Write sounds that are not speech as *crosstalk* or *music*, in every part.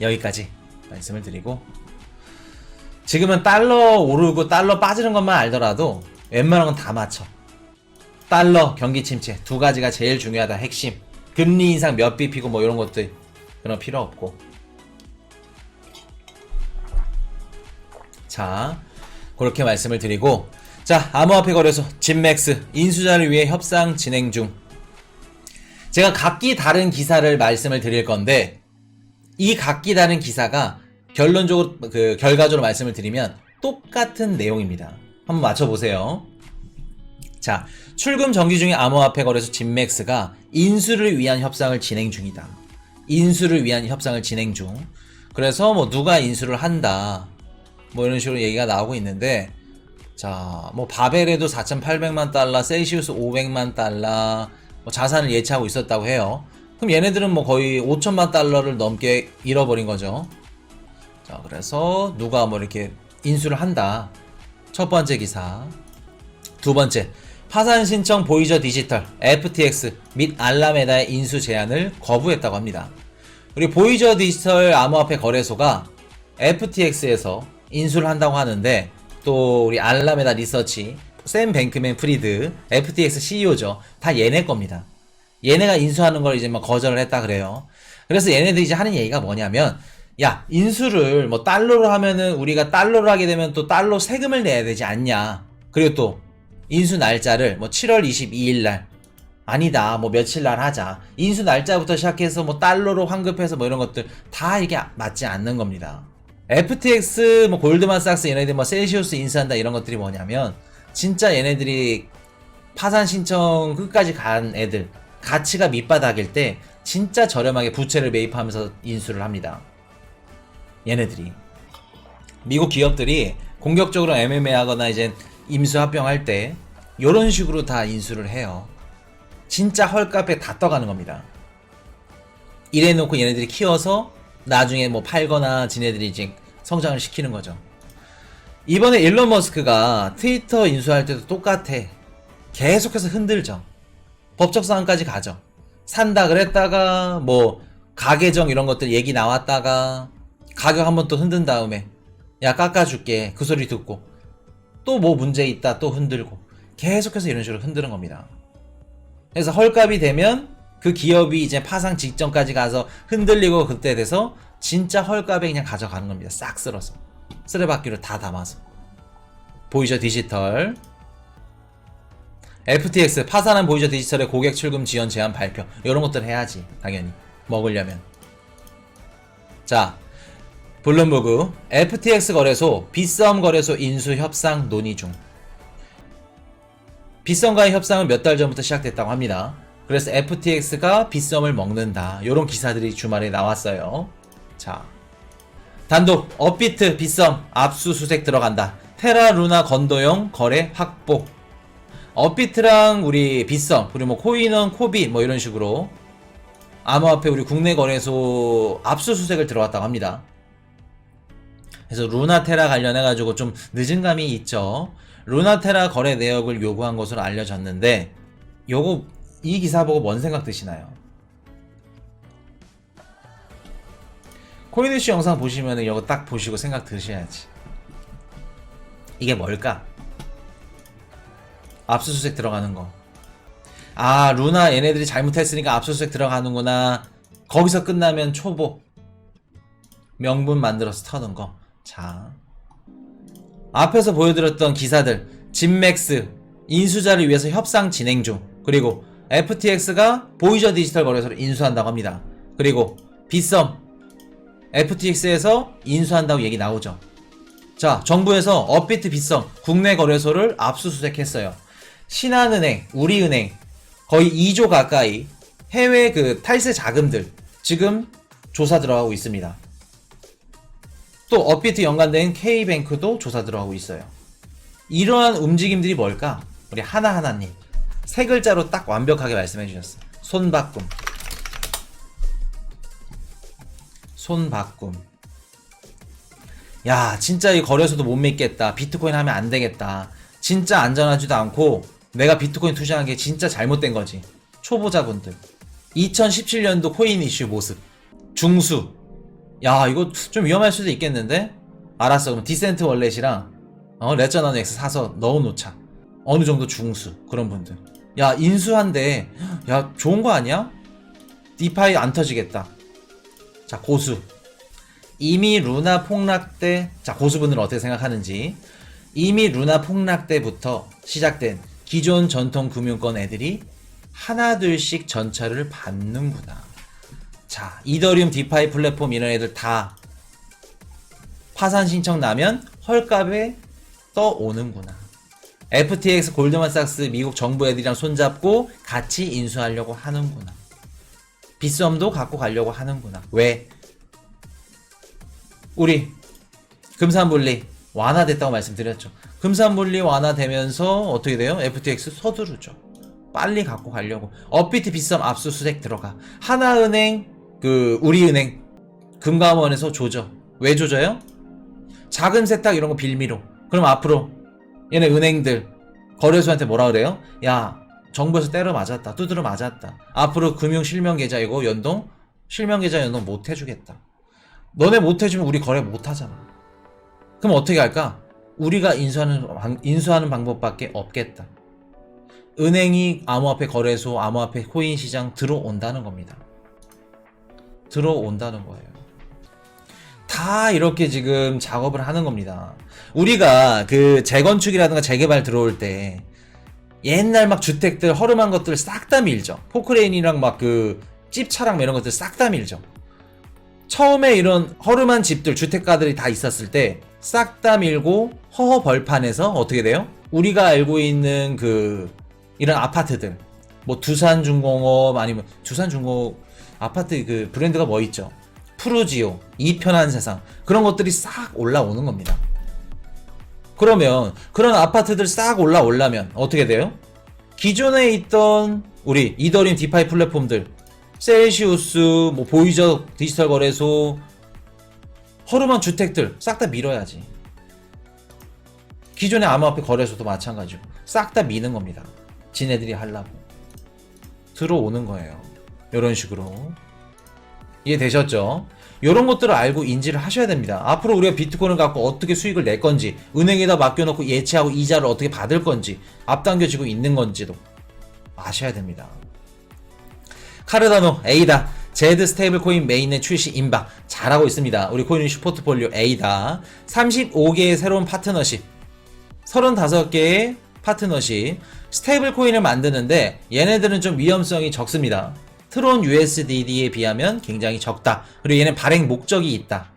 여기까지 말씀을 드리고 지금은 달러 오르고 달러 빠지는 것만 알더라도 웬만한 건 다 맞춰. 달러 경기 침체 두 가지가 제일 중요하다 핵심. 금리 인상 몇 비피고 뭐 이런 것들 그런 거 필요 없고. 자 그렇게 말씀을 드리고 자 암호화폐 거래소 진맥스 인수자를 위해 협상 진행 중. 제가 각기 다른 기사를 말씀을 드릴 건데 이 각기 다른 기사가 결론적으로 그 결과적으로 말씀을 드리면 똑같은 내용입니다. 한번 맞춰보세요. 자, 출금 정기 중인 암호화폐 거래소 진맥스가 인수를 위한 협상을 진행 중이다. 인수를 위한 협상을 진행 중. 그래서 뭐 누가 인수를 한다. 뭐 이런 식으로 얘기가 나오고 있는데 자, 뭐 바벨에도 4,800만 달러, 셀시우스 500만 달러 뭐 자산을 예치하고 있었다고 해요. 그럼 얘네들은 뭐 거의 5천만 달러를 넘게 잃어버린 거죠. 자, 그래서 누가 뭐 이렇게 인수를 한다. 첫 번째 기사. 두 번째, 파산 신청 보이저 디지털, FTX 및 알라메다의 인수 제안을 거부했다고 합니다. 우리 보이저 디지털 암호화폐 거래소가 FTX에서 인수를 한다고 하는데 또 우리 알라메다 리서치, 샘 뱅크맨 프리드, FTX CEO죠. 다 얘네 겁니다. 얘네가 인수하는 걸 이제 막 거절을 했다 그래요. 그래서 얘네들이 이제 하는 얘기가 뭐냐면 야 인수를 뭐 달러로 하면은 우리가 달러로 하게 되면 또 달러 세금을 내야 되지 않냐. 그리고 또 인수 날짜를 뭐 7월 22일 날 아니다 뭐 며칠 날 하자. 인수 날짜부터 시작해서 뭐 달러로 환급해서 뭐 이런 것들 다 이게 맞지 않는 겁니다. FTX 뭐 골드만삭스 얘네들 뭐 셀시우스 인수한다 이런 것들이 뭐냐면 진짜 얘네들이 파산 신청 끝까지 간 애들 가치가 밑바닥일 때 진짜 저렴하게 부채를 매입하면서 인수를 합니다. 얘네들이 미국 기업들이 공격적으로 MMA 하거나 이제 임수 합병할 때 이런 식으로 다 인수를 해요. 진짜 헐값에 다 떠가는 겁니다. 이래 놓고 얘네들이 키워서 나중에 뭐 팔거나 지네들이 이제 성장을 시키는 거죠. 이번에 일론 머스크가 트위터 인수할 때도 똑같아. 계속해서 흔들죠. 법적 사항까지 가죠. 산다 그랬다가 뭐 가계정 이런 것들 얘기 나왔다가 가격 한번 또 흔든 다음에 야 깎아줄게 그 소리 듣고 또 뭐 문제 있다 또 흔들고 계속해서 이런 식으로 흔드는 겁니다. 그래서 헐값이 되면 그 기업이 이제 파상 직전까지 가서 흔들리고 그때 돼서 진짜 헐값에 그냥 가져가는 겁니다. 싹 쓸어서 쓰레받기로 다 담아서 보이저 디지털 FTX 파산한 보이저 디지털의 고객 출금 지원 제한 발표. 이런 것들 해야지 당연히. 먹으려면. 자 블룸버그. FTX 거래소 빗썸 거래소 인수 협상 논의 중. 빗썸과의 협상은 몇 달 전부터 시작됐다고 합니다. 그래서 FTX가 빗썸을 먹는다. 이런 기사들이 주말에 나왔어요. 자 단독 업비트 빗썸 압수수색 들어간다. 테라 루나 건도용 거래 확보 업비트랑 우리 빗썸 그리고 뭐 코인원 코비 뭐 이런 식으로 암호화폐 우리 국내 거래소 압수수색을 들어갔다고 합니다. 그래서 루나테라 관련해 가지고 좀 늦은 감이 있죠. 루나테라 거래 내역을 요구한 것으로 알려졌는데 요거 이 기사 보고 뭔 생각 드시나요? 코인이슈 영상 보시면 이거 딱 보시고 생각 드셔야지. 이게 뭘까? 압수수색 들어가는 거. 아, 루나 얘네들이 잘못했으니까 압수수색 들어가는구나. 거기서 끝나면 초보. 명분 만들어서 터는 거. 자. 앞에서 보여드렸던 기사들. 진맥스. 인수자를 위해서 협상 진행 중. 그리고 FTX가 보이저 디지털 거래소를 인수한다고 합니다. 그리고 빗썸. FTX에서 인수한다고 얘기 나오죠. 자, 정부에서 업비트 빗썸 국내 거래소를 압수수색했어요. 신한은행, 우리은행 거의 2조 가까이 해외 그 탈세 자금들 지금 조사 들어가고 있습니다. 또 업비트 연관된 K뱅크도 조사 들어가고 있어요. 이러한 움직임들이 뭘까? 우리 하나하나님 세 글자로 딱 완벽하게 말씀해 주셨어요. 손바꿈. 손바꿈. 야, 진짜 이 거래소도 못 믿겠다. 비트코인 하면 안 되겠다. 진짜 안전하지도 않고 내가 비트코인 투자한 게 진짜 잘못된 거지. 초보자분들. 2017년도 코인 이슈 모습. 중수. 야 이거 좀 위험할 수도 있겠는데? 알았어 그럼 디센트 월렛이랑 어 레전 나노 X 사서 넣어 놓자 어느 정도 중수 그런 분들 야 인수한데 야 좋은 거 아니야? 디파이 안 터지겠다 자 고수 이미 루나 폭락 때, 자, 고수분들은 어떻게 생각하는지. 이미 루나 폭락 때부터 시작된 기존 전통 금융권 애들이 하나둘씩 전철을 밟는구나. 자, 이더리움 디파이 플랫폼 이런 애들 다 파산 신청 나면 헐값에 떠오는구나. FTX 골드만삭스 미국 정부 애들이랑 손잡고 같이 인수하려고 하는구나. 빗썸도 갖고 가려고 하는구나. 왜? 우리 금산분리 완화됐다고 말씀드렸죠. 금산분리 완화되면서 어떻게 돼요? FTX 서두르죠. 빨리 갖고 가려고. 업비트 빗썸 압수수색 들어가. 하나은행, 그 우리은행, 금감원에서 조져. 왜 조져요? 자금 세탁 이런 거 빌미로. 그럼 앞으로 얘네 은행들 거래소한테 뭐라 그래요? 야 정부에서 때려 맞았다. 두드려 맞았다. 앞으로 금융 실명 계좌 이거 연동 실명 계좌 연동 못 해주겠다. 너네 못 해주면 우리 거래 못 하잖아. 그럼 어떻게 할까? 우리가 인수하는 방- 인수하는 방법밖에 없겠다. 은행이 암호화폐 거래소, 암호화폐 코인 시장 들어온다는 겁니다. 들어온다는 거예요. 다 이렇게 지금 작업을 하는 겁니다. 우리가 그 재건축이라든가 재개발 들어올 때 옛날 막 주택들 허름한 것들 싹 다 밀죠. 포크레인이랑 막 그 찝차랑 뭐 이런 것들 싹 다 밀죠. 처음에 이런 허름한 집들 주택가들이 다 있었을 때 싹 다 밀고 허허 벌판에서 어떻게 돼요? 우리가 알고 있는 그 이런 아파트들 뭐 두산중공업 아니면 두산중공업 아파트 그 브랜드가 뭐 있죠? 푸르지오, 이 편한 세상 그런 것들이 싹 올라오는 겁니다. 그러면 그런 아파트들 싹 올라오려면 어떻게 돼요? 기존에 있던 우리 이더리움 디파이 플랫폼들 셀시우스, 뭐 보이저 디지털 거래소, 허름한 주택들 싹 다 밀어야지. 기존의 암호화폐 거래소도 마찬가지고 싹 다 미는 겁니다. 지네들이 하려고 들어오는 거예요. 이런 식으로 이해되셨죠? 이런 것들을 알고 인지를 하셔야 됩니다. 앞으로 우리가 비트코인을 갖고 어떻게 수익을 낼 건지, 은행에다 맡겨놓고 예치하고 이자를 어떻게 받을 건지, 앞당겨지고 있는 건지도 아셔야 됩니다. 카르다노, 에이다, 제드 스테이블 코인 메인의 출시 임박 잘하고 있습니다. 우리 코인 슈포트폴리오 에이다 35개의 새로운 파트너십 35개의 파트너십 스테이블 코인을 만드는데 얘네들은 좀 위험성이 적습니다. 트론 USDD에 비하면 굉장히 적다. 그리고 얘는 발행 목적이 있다.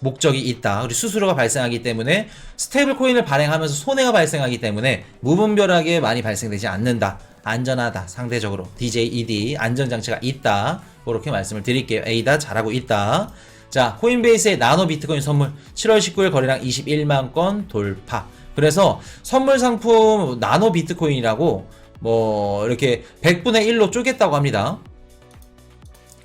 목적이 있다. 그리고 수수료가 발생하기 때문에 스테이블 코인을 발행하면서 손해가 발생하기 때문에 무분별하게 많이 발생되지 않는다. 안전하다. 상대적으로 DJED 안전 장치가 있다. 그렇게 말씀을 드릴게요. 에이다 잘하고 있다. 자, 코인베이스의 나노 비트코인 선물 7월 19일 거래량 21만 건 돌파. 그래서 선물 상품 나노 비트코인이라고 뭐 이렇게 100분의 1로 쪼갰다고 합니다.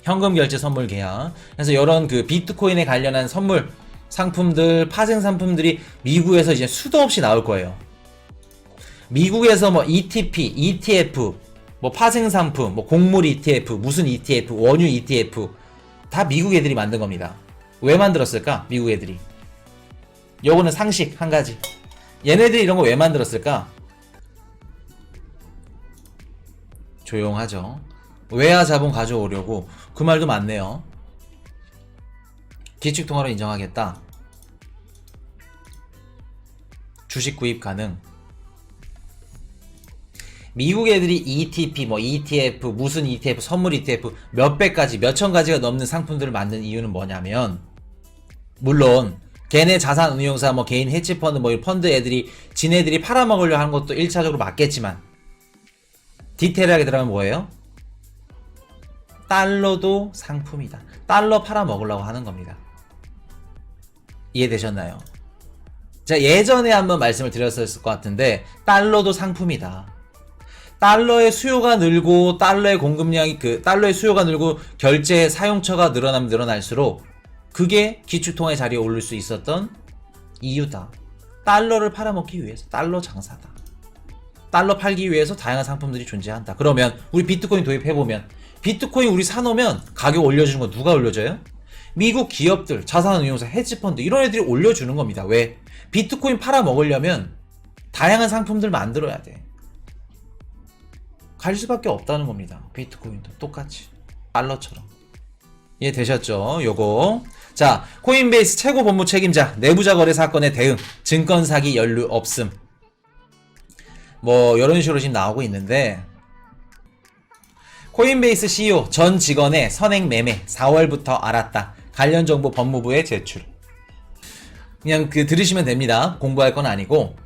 현금 결제 선물 계약. 그래서 이런 그 비트코인에 관련한 선물 상품들, 파생 상품들이 미국에서 이제 수도 없이 나올 거예요. 미국에서 뭐 ETP, ETF, 뭐 파생 상품, 뭐 곡물 ETF, 무슨 ETF, 원유 ETF 다 미국 애들이 만든 겁니다. 왜 만들었을까? 미국 애들이. 요거는 상식 한 가지. 얘네들이 이런 거 왜 만들었을까? 조용하죠. 외화 자본 가져오려고 그 말도 맞네요. 기축 통화로 인정하겠다. 주식 구입 가능. 미국 애들이 ETP, 뭐 ETF, 무슨 ETF, 선물 ETF 몇백 가지, 몇천 가지가 넘는 상품들을 만든 이유는 뭐냐면 물론 걔네 자산 운용사, 뭐 개인 해치펀드, 뭐 이런 펀드 애들이 지네들이 팔아먹으려 하는 것도 1차적으로 맞겠지만 디테일하게 들어가면 뭐예요? 달러도 상품이다. 달러 팔아먹으려고 하는 겁니다. 이해되셨나요? 제가 예전에 한번 말씀을 드렸을 것 같은데 달러도 상품이다. 달러의 수요가 늘고 달러의 공급량이 그 달러의 수요가 늘고 결제 사용처가 늘어나면 늘어날수록 그게 기축통화의 자리에 오를 수 있었던 이유다. 달러를 팔아먹기 위해서 달러 장사다. 달러 팔기 위해서 다양한 상품들이 존재한다. 그러면 우리 비트코인 도입해 보면 비트코인 우리 사놓으면 가격 올려주는 거 누가 올려줘요? 미국 기업들, 자산운용사, 헤지펀드 이런 애들이 올려주는 겁니다. 왜? 비트코인 팔아 먹으려면 다양한 상품들 만들어야 돼. 갈 수밖에 없다는 겁니다. 비트코인도 똑같이 달러처럼. 이해되셨죠? 요거. 자, 코인베이스 최고 법무 책임자 내부자 거래 사건의 대응 증권 사기 연루 없음. 뭐 이런 식으로 지금 나오고 있는데 코인베이스 CEO 전 직원의 선행 매매 4월부터 알았다. 관련 정보 법무부에 제출. 그냥 그 들으시면 됩니다. 공부할 건 아니고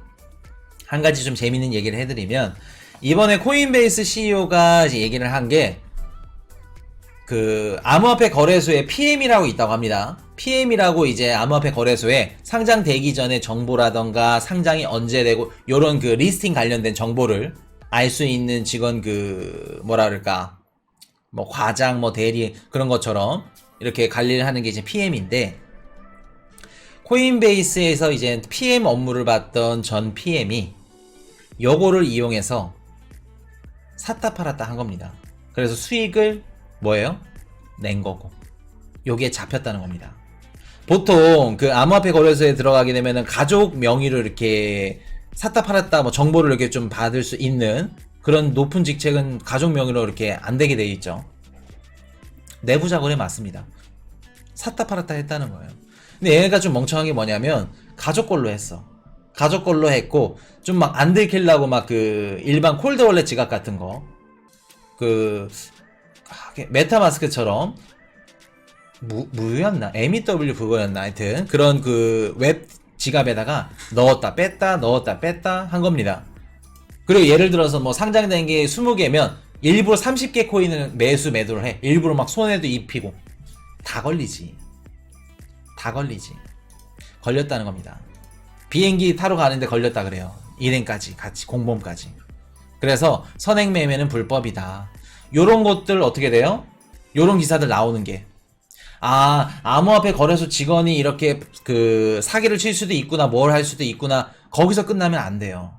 한 가지 좀 재밌는 얘기를 해드리면 이번에 코인베이스 CEO가 얘기를 한 게 그 암호화폐 거래소에 PM이라고 있다고 합니다. PM이라고 이제 암호화폐 거래소에 상장 되기 전에 정보라던가 상장이 언제 되고 요런 그 리스팅 관련된 정보를 알 수 있는 직원 그 뭐라 그럴까 뭐 과장 뭐 대리 그런 것처럼 이렇게 관리를 하는 게 이제 PM인데 코인베이스에서 이제 PM 업무를 받던 전 PM이 요거를 이용해서 샀다 팔았다 한 겁니다. 그래서 수익을 뭐예요? 낸 거고. 요게 잡혔다는 겁니다. 보통 그 암호화폐 거래소에 들어가게 되면은 가족 명의로 이렇게 샀다 팔았다 뭐 정보를 이렇게 좀 받을 수 있는 그런 높은 직책은 가족 명의로 이렇게 안 되게 돼 있죠. 내부자 거래 맞습니다. 샀다 팔았다 했다는 거예요. 근데 얘가 좀 멍청한 게 뭐냐면 가족 걸로 했어. 가족 걸로 했고 좀 막 안 들키려고 막 그 일반 콜드 월렛 지갑 같은 거 그 메타마스크처럼 무, 무였나? MEW 그거였나? 하여튼 그런 그 웹 지갑에다가 넣었다 뺐다 넣었다 뺐다 한 겁니다. 그리고 예를 들어서 뭐 상장된 게 20개면 일부러 30개 코인을 매수 매도를 해. 일부러 막 손에도 입히고 다 걸리지. 다 걸리지. 걸렸다는 겁니다. 비행기 타러 가는데 걸렸다 그래요. 일행까지 같이 공범까지. 그래서 선행 매매는 불법이다. 요런 것들 어떻게 돼요? 요런 기사들 나오는 게 아, 암호화폐 거래소 직원이 이렇게 그 사기를 칠 수도 있구나, 뭘 할 수도 있구나. 거기서 끝나면 안 돼요.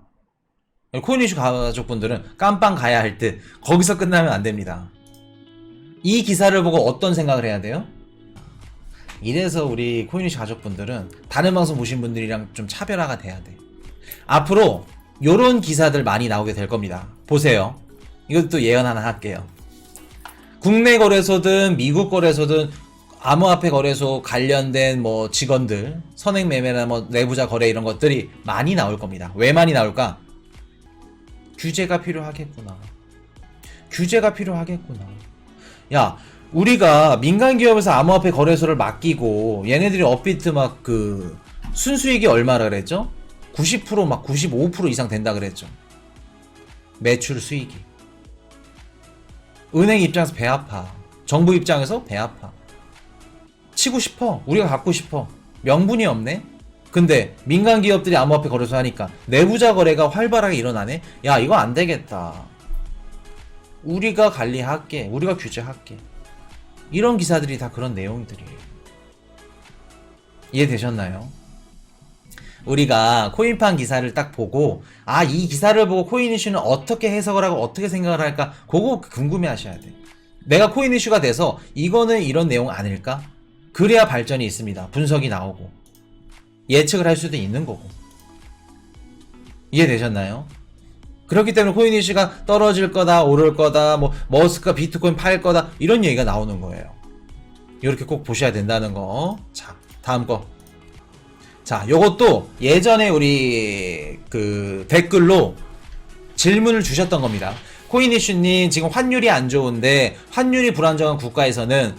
코인 이슈 가족분들은 깜빵 가야 할 듯 거기서 끝나면 안 됩니다. 이 기사를 보고 어떤 생각을 해야 돼요? 이래서 우리 코인이슈 가족분들은 다른 방송 보신 분들이랑 좀 차별화가 돼야 돼. 앞으로 요런 기사들 많이 나오게 될 겁니다. 보세요. 이것도 예언 하나 할게요. 국내 거래소든 미국 거래소든 암호화폐 거래소 관련된 뭐 직원들 선행 매매나 뭐 내부자 거래 이런 것들이 많이 나올 겁니다. 왜 많이 나올까? 규제가 필요하겠구나. 규제가 필요하겠구나. 야, 우리가 민간 기업에서 암호화폐 거래소를 맡기고 얘네들이 업비트 막 그 순수익이 얼마라 그랬죠? 90%막 95% 이상 된다 그랬죠. 매출 수익이. 은행 입장에서 배 아파. 정부 입장에서 배 아파. 치고 싶어. 우리가 갖고 싶어. 명분이 없네. 근데 민간 기업들이 암호화폐 거래소 하니까 내부자 거래가 활발하게 일어나네. 야 이거 안 되겠다. 우리가 관리할게. 우리가 규제할게. 이런 기사들이 다 그런 내용들이에요. 이해되셨나요? 우리가 코인판 기사를 딱 보고 아 이 기사를 보고 코인 이슈는 어떻게 해석을 하고 어떻게 생각을 할까 그거 궁금해 하셔야 돼 내가 코인 이슈가 돼서 이거는 이런 내용 아닐까 그래야 발전이 있습니다 분석이 나오고 예측을 할 수도 있는 거고 이해되셨나요? 그렇기 때문에 코인 이슈가 떨어질 거다 오를 거다 뭐 머스크가 비트코인 팔 거다 이런 얘기가 나오는 거예요. 이렇게 꼭 보셔야 된다는 거 자 다음 거. 자, 요것도 예전에 우리 그 댓글로 질문을 주셨던 겁니다. 코인이슈님 지금 환율이 안 좋은데 환율이 불안정한 국가에서는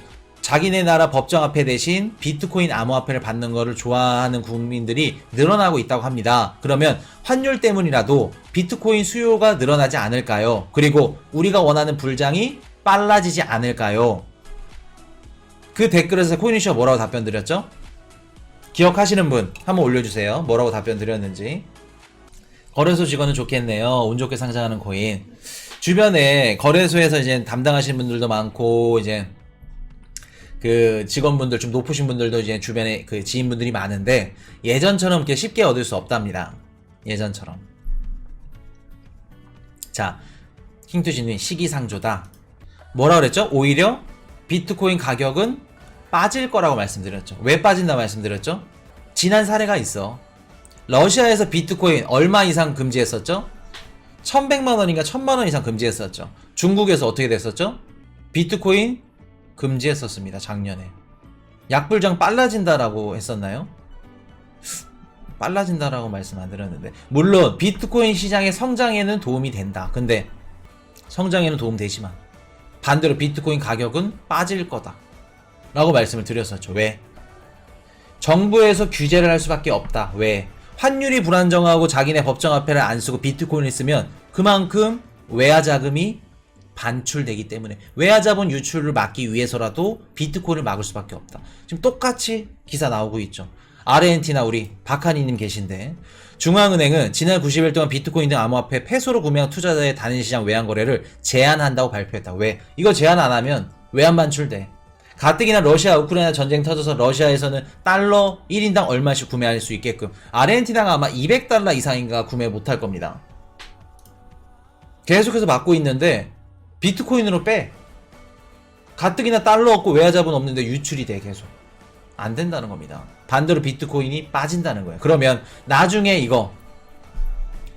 자기네 나라 법정 화폐 대신 비트코인 암호화폐를 받는 거를 좋아하는 국민들이 늘어나고 있다고 합니다. 그러면 환율 때문이라도 비트코인 수요가 늘어나지 않을까요? 그리고 우리가 원하는 불장이 빨라지지 않을까요? 그 댓글에서 코인이슈가 뭐라고 답변 드렸죠? 기억하시는 분 한번 올려주세요. 뭐라고 답변 드렸는지. 거래소 직원은 좋겠네요. 운 좋게 상장하는 코인. 주변에 거래소에서 이제 담당하시는 분들도 많고 이제 그 직원분들 좀 높으신 분들도 이제 주변에 그 지인분들이 많은데 예전처럼 이렇게 쉽게 얻을 수 없답니다. 예전처럼. 자, 킹투진님 시기상조다. 뭐라 그랬죠? 오히려 비트코인 가격은 빠질 거라고 말씀드렸죠. 왜 빠진다 말씀드렸죠? 지난 사례가 있어. 러시아에서 비트코인 얼마 이상 금지했었죠? 1100만 원인가 1000만 원 이상 금지했었죠. 중국에서 어떻게 됐었죠? 비트코인 금지했었습니다. 작년에. 약불장 빨라진다라고 했었나요? 빨라진다라고 말씀 안 드렸는데 물론 비트코인 시장의 성장에는 도움이 된다. 근데 성장에는 도움 되지만 반대로 비트코인 가격은 빠질 거다. 라고 말씀을 드렸었죠. 왜? 정부에서 규제를 할 수밖에 없다. 왜? 환율이 불안정하고 자기네 법정 화폐를 안 쓰고 비트코인을 쓰면 그만큼 외화 자금이 반출되기 때문에 외화 자본 유출을 막기 위해서라도 비트코인을 막을 수밖에 없다. 지금 똑같이 기사 나오고 있죠. 아르헨티나 우리 박하니님 계신데 중앙은행은 지난 90일 동안 비트코인 등 암호화폐 폐소로 구매한 투자자의 단일 시장 외환 거래를 제한한다고 발표했다. 왜? 이거 제한 안 하면 외환 반출돼. 가뜩이나 러시아 우크라이나 전쟁 터져서 러시아에서는 달러 1인당 얼마씩 구매할 수 있게끔 아르헨티나가 아마 200달러 이상인가 구매 못할 겁니다. 계속해서 막고 있는데 비트코인으로 빼. 가뜩이나 달러 없고 외화 자본 없는데 유출이 돼 계속. 안 된다는 겁니다. 반대로 비트코인이 빠진다는 거예요. 그러면 나중에 이거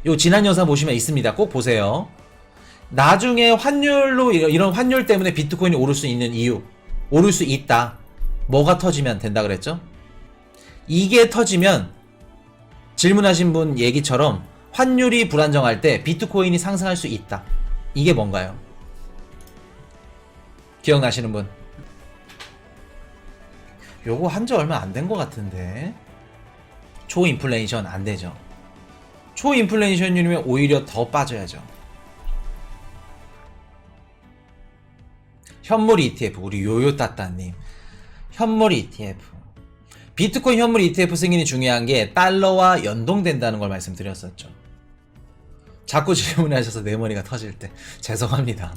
요 지난 영상 보시면 있습니다. 꼭 보세요. 나중에 환율로 이런- 환율 때문에 비트코인이 오를 수 있는 이유 오를 수 있다. 뭐가 터지면 된다 그랬죠? 이게 터지면 질문하신 분 얘기처럼 환율이 불안정할 때 비트코인이 상승할 수 있다. 이게 뭔가요? 기억나시는 분? 요거 한 지 얼마 안 된 것 같은데 초인플레이션 안 되죠. 초인플레이션이면 오히려 더 빠져야죠. 현물 ETF 우리 요요따따님 현물 ETF 비트코인 현물 ETF 승인이 중요한 게 달러와 연동된다는 걸 말씀드렸었죠. 자꾸 질문하셔서 내 머리가 터질 때 *laughs* 죄송합니다.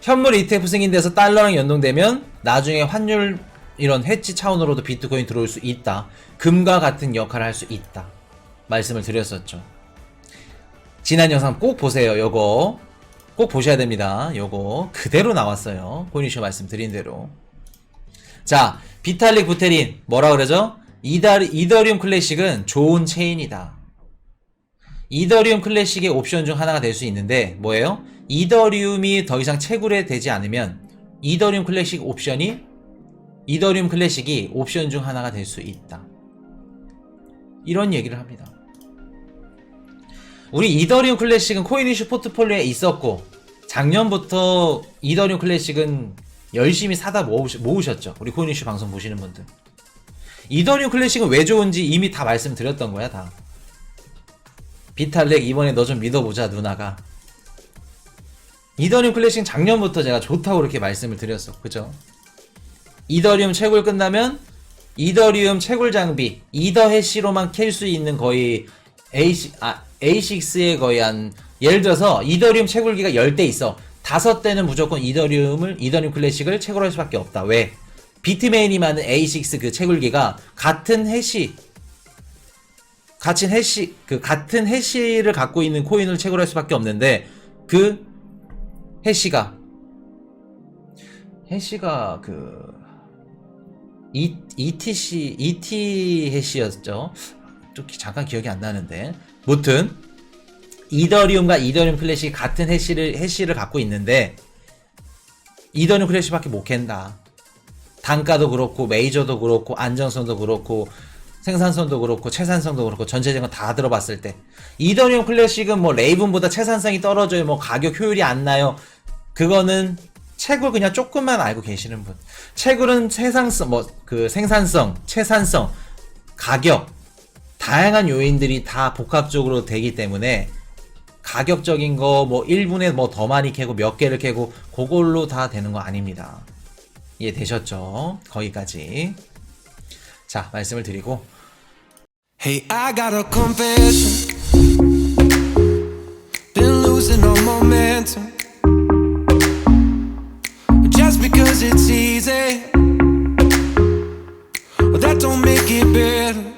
현물 ETF 승인돼서 달러랑 연동되면 나중에 환율 이런 해치 차원으로도 비트코인 들어올 수 있다. 금과 같은 역할을 할 수 있다. 말씀을 드렸었죠. 지난 영상 꼭 보세요. 요거 꼭 보셔야 됩니다. 요거 그대로 나왔어요. 코니쇼 말씀드린 대로. 자, 비탈릭 부테린 뭐라 그러죠? 이다, 이더리움 클래식은 좋은 체인이다. 이더리움 클래식의 옵션 중 하나가 될 수 있는데 뭐예요? 이더리움이 더 이상 채굴해 되지 않으면 이더리움 클래식 옵션이 이더리움 클래식이 옵션 중 하나가 될 수 있다. 이런 얘기를 합니다. 우리 이더리움 클래식은 코인 이슈 포트폴리오에 있었고 작년부터 이더리움 클래식은 열심히 사다 모으셨죠. 우리 코인 이슈 방송 보시는 분들. 이더리움 클래식은 왜 좋은지 이미 다 말씀드렸던 거야 다. 비탈렉 이번에 너 좀 믿어보자 누나가. 이더리움 클래식 작년부터 제가 좋다고 그렇게 말씀을 드렸어. 그죠? 이더리움 채굴 끝나면 이더리움 채굴 장비 이더 해시로만 캘 수 있는 거의 A6, 아, A6의 거의 한 예를 들어서 이더리움 채굴기가 10대 있어. 다섯 대는 무조건 이더리움을 이더리움 클래식을 채굴할 수밖에 없다. 왜? 비트메인이 많은 A6 그 채굴기가 같은 해시 같은 해시 그 같은 해시를 갖고 있는 코인을 채굴할 수밖에 없는데 그 해시가 해시가 그 ETC ET 해시였죠. 또 기- 잠깐 기억이 안 나는데 무튼 이더리움과 이더리움 클래식이 같은 해시를 해시를 갖고 있는데 이더리움 클래식밖에 못 캔다. 단가도 그렇고 메이저도 그렇고 안정성도 그렇고 생산성도 그렇고 채산성도 그렇고 전체적으로 다 들어봤을 때 이더리움 클래식은 뭐 레이븐보다 채산성이 떨어져요. 뭐 가격 효율이 안 나요. 그거는 채굴 그냥 조금만 알고 계시는 분. 채굴은 생산성 뭐 그 생산성, 채산성, 가격 다양한 요인들이 다 복합적으로 되기 때문에 가격적인 거 뭐 1분에 뭐 더 많이 캐고 몇 개를 캐고 그걸로 다 되는 거 아닙니다. 이해되셨죠? 거기까지. 자, 말씀을 드리고 Hey, I got a confession. Been losing all momentum. Just because it's easy, that don't make it better.